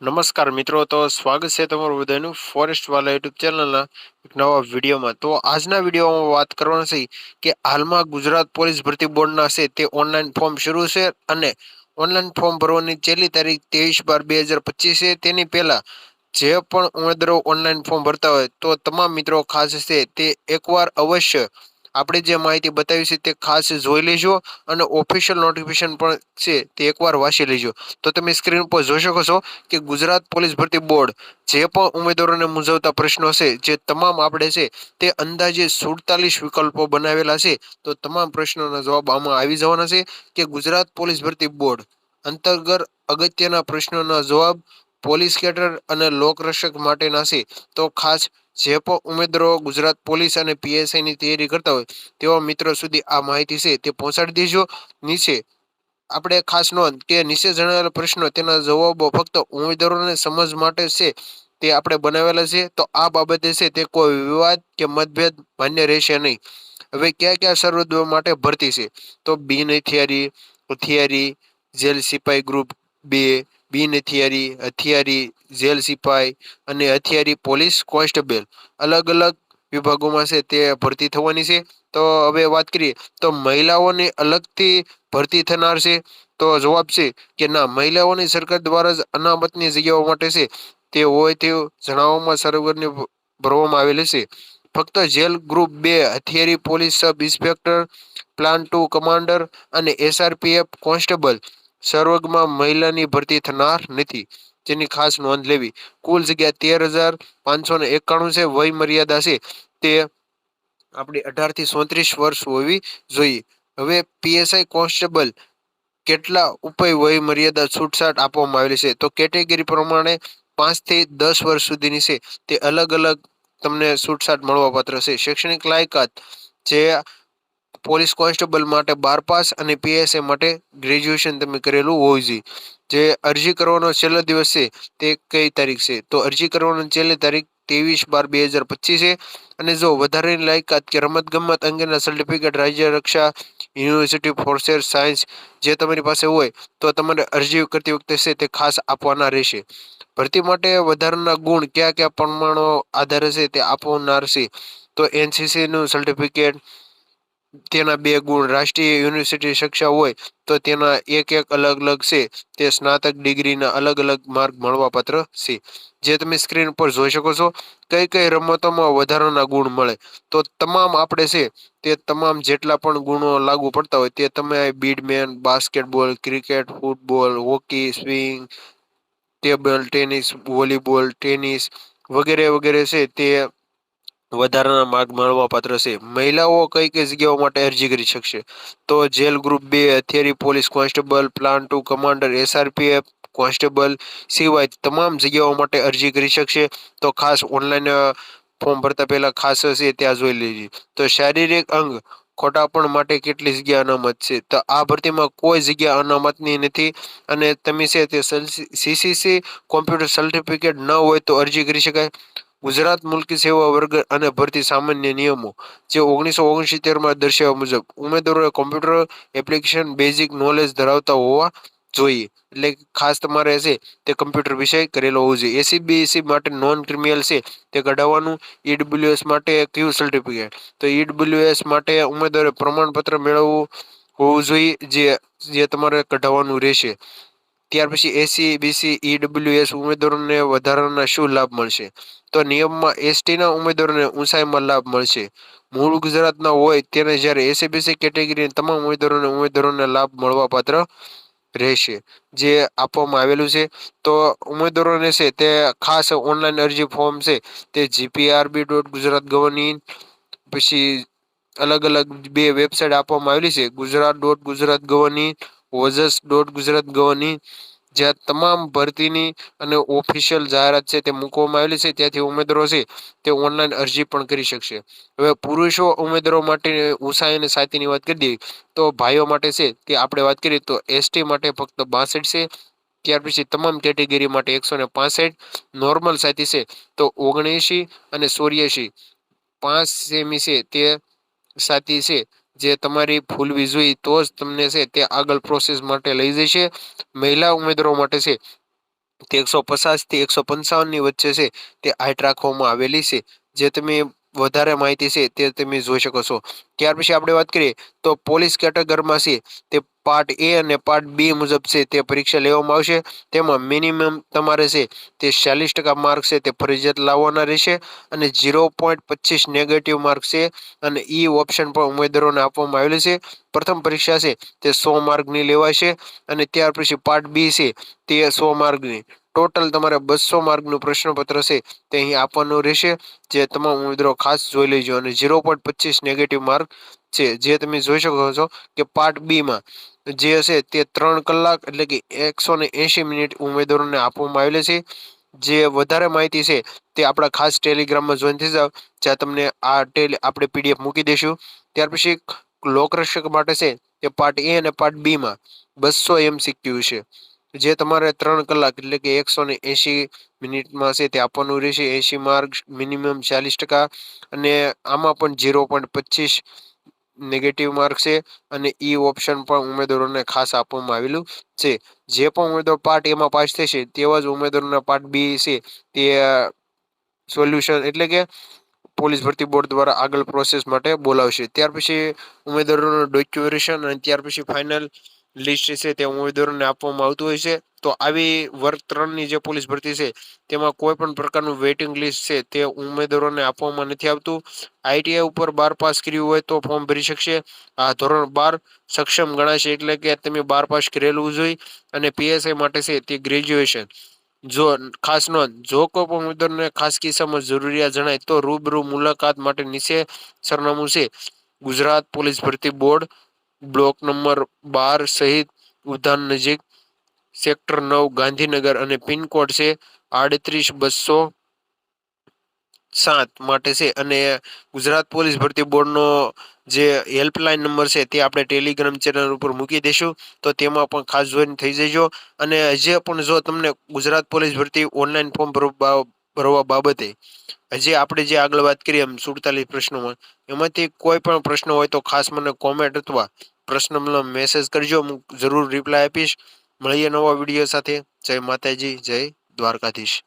નમસ્કાર મિત્રો, તો સ્વાગત છે તમારું બધાનું ફોરેસ્ટ વાલા યુટ્યુબ ચેનલના એક નવા વિડીયોમાં. તો આજના વિડીયોમાં વાત કરવાની છે કે હાલમાં ગુજરાત પોલીસ ભરતી બોર્ડના છે તે ઓનલાઈન ફોર્મ શરૂ છે અને ઓનલાઈન ફોર્મ ભરવાની છેલ્લી તારીખ ત્રેવીસ બાર બે હજાર પચીસ છે. તેની પહેલાં જે પણ ઉમેદવારો ઓનલાઈન ફોર્મ ભરતા હોય, તો તમામ મિત્રો ખાસ છે તે એકવાર અવશ્ય આપણે જે માહિતી બતાવી છે તે ખાસ જોઈ લેજો અને ઓફિશિયલ નોટિફિકેશન પણ છે તે એકવાર વાંચી લેજો. તો તમે સ્ક્રીન પર જોઈ શકો છો કે ગુજરાત પોલીસ ભરતી બોર્ડ જે પણ ઉમેદવારોને મૂંઝવતા પ્રશ્નો છે, જે તમામ આપણે છે તે અંદાજે સુડતાલીસ વિકલ્પો બનાવેલા છે, તો તમામ પ્રશ્નોના જવાબ આમાં આવી જવાના છે કે ગુજરાત પોલીસ ભરતી બોર્ડ અંતર્ગત અગત્યના પ્રશ્નોના જવાબ પોલીસ કેટર અને લોકરક્ષક માટેના છે. તો ખાસ જે પણ ઉમેદવારો ગુજરાત પોલીસ અને પીએસઆઈની તૈયારી કરતા હોય, તેવા મિત્રો સુધી આ માહિતી છે તે પહોંચાડી દેજો. નીચે આપણે ખાસ નોંધ કે નીચે જણાવેલા પ્રશ્નો તેના જવાબો ફક્ત ઉમેદવારોને સમજ માટે છે તે આપણે બનાવેલા છે. તો આ બાબતે છે તે કોઈ વિવાદ કે મતભેદ માન્ય રહેશે નહીં. હવે કયા કયા સર્વોદય માટે ભરતી છે? તો બિન હથિયારી હથિયારી જેલ સિપાઈ ગ્રુપ બે બિન હથિયારી હથિયારી, જેલ સિપાઈ અને હથિયારી પોલીસ કોન્સ્ટેબલ અલગ અલગ વિભાગોમાં છે તે ભરતી થવાની છે. તો હવે વાત કરીએ તો મહિલાઓને અલગથી ભરતી થનાર છે. તો જવાબ છે કે ના, મહિલાઓની સરકાર દ્વારા જ અનામતની જગ્યાઓ માટે છે. તે હોય તેવું જણાવવામાં સર્વરને ભરવામાં આવેલી છે. ફક્ત જેલ ગ્રુપ બે, હથિયારી police sub inspector platoon commander અને એસઆરપીએફ કોન્સ્ટેબલ સર્વગમાં મહિલાની ભરતી થનાર નથી. જેની ખાસ નોંધ લેવી. કુલ જગ્યા તેર હજાર પાંચસો ને એકાણું છે. વય મર્યાદા છે. તે આપણી અઢારથી સોત્રીસ વર્ષ હોવી જોઈએ. હવે પીએસઆઈ કોન્સ્ટેબલ કેટલા ઉપય વય મર્યાદા છૂટછાટ આપવામાં આવેલી છે? તો કેટેગરી પ્રમાણે પાંચથી દસ વર્ષ સુધીની છે. તે અલગ અલગ તમને છૂટછાટ મળવાપાત્ર છે. શૈક્ષણિક લાયકાત જે પોલીસ કોન્સ્ટેબલ માટે બાર પાસ અને પીએસએ માટે ગ્રેજ્યુએશન તમે કરેલું હોવું જોઈએ જે અરજી કરવાનો છેલ્લો દિવસ છે તે કઈ તારીખ છે? તો અરજી કરવાનો છેલ્લી તારીખ ત્રેવીસ બાર બે હજાર પચીસ છે. અને જો વધારેની લાયકાત કે રમત ગમત અંગેના સર્ટિફિકેટ રાજ્ય રક્ષા યુનિવર્સિટી ફોર્સેસ સાયન્સ જે તમારી પાસે હોય તો તમારે અરજી કરતી વખતે છે તે ખાસ આપવાના રહેશે. ભરતી માટે વધારાના ગુણ કયા કયા પ્રમાણો આધારે છે તે આપવાના રહેશે? તો એનસીસીનું સર્ટિફિકેટ તેના બે ગુણ, રાષ્ટ્રીય યુનિવર્સિટી શિક્ષા હોય તો તેના એક એક અલગ અલગ છે. તે સ્નાતક ડિગ્રીના અલગ અલગ માર્ગ મળવાપાત્ર છે. જે તમે સ્ક્રીન પર જોઈ શકો છો, કઈ કઈ રમતોમાં વધારાના ગુણ મળે. તો તમામ આપણે છે, તે તમામ જેટલા પણ ગુણો લાગુ પડતા હોય તે તમે badminton basketball, cricket, football, hockey, swimming, table, tennis, volleyball, tennis વગેરે વગેરે છે તે વધારાના માર્ગ મળવા પાત્ર છે. મહિલાઓ કઈ કઈ જગ્યાઓ માટે અરજી કરી શકશે? તો જેલ ગ્રુપ બે, હથિયારી police, constable, platoon commander, SRPF, constable સિવાય તમામ જગ્યાઓ માટે અરજી કરી શકશે. તો ખાસ ઓનલાઈન ફોર્મ ભરતા પહેલાં ખાસ હશે ત્યાં જોઈ લેજો. તો શારીરિક અંગ ખોટાપણ માટે કેટલી જગ્યા અનામત છે? તો આ ભરતીમાં કોઈ જગ્યા અનામતની નથી અને તમે છે તે સીસીસી કોમ્પ્યુટર સર્ટિફિકેટ ન હોય તો અરજી કરી શકાય. ગુજરાત મુલકી સેવા વર્ગ અને ભરતી સામાન્ય નિયમો, જે ઓગણીસો ઓગણસિત્તેરમાં દર્શાવ્યા મુજબ, ઉમેદવારોએ કોમ્પ્યુટર એપ્લિકેશન બેઝિક નોલેજ ધરાવતા હોવા જોઈએ. એટલે ખાસ તમારે છે તે કમ્પ્યુટર વિષય કરેલો હોવો જોઈએ. એસીબીએસી માટે નોન ક્રિમિનલ છે, તે કઢાવવાનું. ઈડબ્લ્યુએસ માટે ક્યુ સર્ટિફિકેટ તો ઈડબ્લ્યુએસ માટે ઉમેદવારે પ્રમાણપત્ર મેળવવું હોવું જોઈએ, જે જે તમારે કઢાવવાનું રહેશે. ત્યાર પછી એસી બીસી ઈડબ્લ્યુએસ ઉમેદવારોને વધારાના શું લાભ મળશે? તો નિયમમાં એસટીના ઉમેદવારોને ઊંચાઈમાં લાભ મળશે. મૂળ ગુજરાતના હોય તેને જ્યારે એસીબીસી કેટેગરીના તમામ ઉમેદવારોને ઉમેદવારોને લાભ મળવાપાત્ર રહેશે, જે આપવામાં આવેલું છે. તો ઉમેદવારોને છે તે ખાસ ઓનલાઈન અરજી ફોર્મ છે તે જીપીઆરબી ડોટ ગુજરાત ગવર્નિંગ પછી અલગ અલગ બે વેબસાઇટ આપવામાં આવેલી છે. Gujarat dot Gujarat governing OJAS dot Gujarat governing જ્યાં તમામ ભરતીની અને ઓફિશિયલ જાહેરાત છે તે મૂકવામાં આવેલી છે. ત્યાંથી ઉમેદવારો છે તે ઓનલાઈન અરજી પણ કરી શકશે. હવે પુરુષો ઉમેદવારો માટે ઊંચાઈ અને સાતીની વાત કરી દઈએ તો ભાઈઓ માટે છે તે આપણે વાત કરીએ તો એસટી માટે ફક્ત બાસઠ છે. ત્યાર પછી તમામ કેટેગરી માટે એકસો ને પાસઠ. નોર્મલ સાથી છે તો ઓગણએંશી અને ચોર્યાસી પાંચ સેમી છે તે સાથી છે. જે તમારી ફૂલવી જોઈએ તો જ તમને છે તે આગળ પ્રોસેસ માટે લઈ જશે. મહિલા ઉમેદવારો માટે છે તે એકસો પચાસથી એકસો પંચાવનની વચ્ચે છે તે હાઇટ રાખવામાં આવેલી છે. જે તમે વધારે માહિતી છે તે તમે જોઈ શકો છો. ત્યાર પછી આપણે વાત કરીએ તો પોલીસ કેટેગરીમાં છે તે પાર્ટ એ અને પાર્ટ બી મુજબ છે તે પરીક્ષા લેવામાં આવશે. તેમાં મિનિમમ તમારે છે તે ચાલીસ ટકા માર્ક છે તે ફરજિયાત લાવવાના રહેશે અને ઝીરો પોઈન્ટ પચીસ નેગેટિવ માર્ક છે અને ઈ ઓપ્શન પણ ઉમેદવારોને આપવામાં આવેલું છે. પ્રથમ પરીક્ષા છે તે સો માર્કની લેવાશે અને ત્યાર પછી પાર્ટ બી છે તે સો માર્કની ટોટલ તમારે બસો માર્કનું પ્રશ્નપત્ર છે, તે અહીં આપવાનું રહેશે. જે તમામ ઉમેદવારો ખાસ જોઈ લેજો. અને ઝીરો પોઈન્ટ પચીસ નેગેટિવ માર્ક છે. જે તમે જોઈ શકો છો કે પાર્ટ બીમાં જે હશે તે ત્રણ કલાક એટલે કે એકસો ને એંશી મિનિટ ઉમેદવારોને આપવામાં આવેલી છે. જે વધારે માહિતી છે તે આપણા ખાસ ટેલિગ્રામમાં જોઈન થઈ જાવ જ્યાં તમને આ ટેલ આપણે પીડીએફ મૂકી દઈશું. ત્યાર પછી લોકરક્ષક માટે છે તે પાર્ટ એ અને પાર્ટ બીમાં બસો એમસીક્યુ છે. જે તમારે ત્રણ કલાક, એટલે કે એકસો ને એંશી મિનિટમાં છે તે આપવાનું રહેશે. એંશી માર્ક મિનિમમ ચાલીસ ટકા અને આમાં પણ ઝીરો પોઈન્ટ પચીસ નેગેટિવ માર્ક છે અને ઈ ઓપ્શન પણ ઉમેદવારોને ખાસ આપવામાં આવેલું છે. જે પણ ઉમેદવાર પાર્ટ એમાં પાસ થશે તેવા જ ઉમેદવારોના પાર્ટ બી છે તે સોલ્યુશન એટલે કે પોલીસ ભરતી બોર્ડ દ્વારા આગળ પ્રોસેસ માટે બોલાવશે. ત્યાર પછી ઉમેદવારોનું ડોક્યુમેન્ટેશન અને ત્યાર પછી ફાઇનલ લિસ્ટ છે તે ઉમેદવારોને આપવામાં આવતું હોય છે. તો આવી વર્ગ જે પોલીસ ભરતી છે, તેમાં કોઈ પણ પ્રકારનું વેઇટિંગ લિસ્ટ છે તે ઉમેદવારોને આપવામાં નથી આવતું. આઈટીઆઈ ઉપર બાર પાસ કર્યું હોય તો ફોર્મ ભરી શકશે. આ ધોરણ બાર સક્ષમ ગણાશે એટલે કે તમે બાર પાસ કરેલું જોઈએ અને પીએસઆઈ માટે છે તે ગ્રેજ્યુએશન જો ખાસ નોંધ જો કોઈ પણ ઉમેદવારને ખાસ કિસ્સામાં જરૂરિયાત જણાય તો રૂબરૂ મુલાકાત માટે નીચે સરનામું છે. ગુજરાત પોલીસ ભરતી બોર્ડ બ્લોક નંબર બાર સહિત ઉદ્યાન નજીક સેક્ટર નવ ગાંધીનગર અને પિનકોડ છે. આડત્રીસ બસો સાત માટે છે. અને ગુજરાત પોલીસ ભરતી બોર્ડનો જે હેલ્પલાઇન નંબર છે તે આપણે ટેલિગ્રામ ચેનલ ઉપર મૂકી દઈશું. તો તેમાં પણ ખાસ જોઈને થઈ જજો. અને હજી પણ જો તમને ગુજરાત પોલીસ ભરતી ઓનલાઈન ફોર્મ ભરવા ભરવા બાબતે. હજી આપણે જે આગળ વાત કરીએ એમ સુડતાલીસ પ્રશ્નોમાં, એમાંથી કોઈ પણ પ્રશ્ન હોય તો ખાસ મને કોમેન્ટ અથવા પ્રશ્નમાં મેસેજ કરજો. હું જરૂર રિપ્લાય આપીશ. મળીએ નવા વીડિયો સાથે. જય માતાજી, જય દ્વારકાધીશ.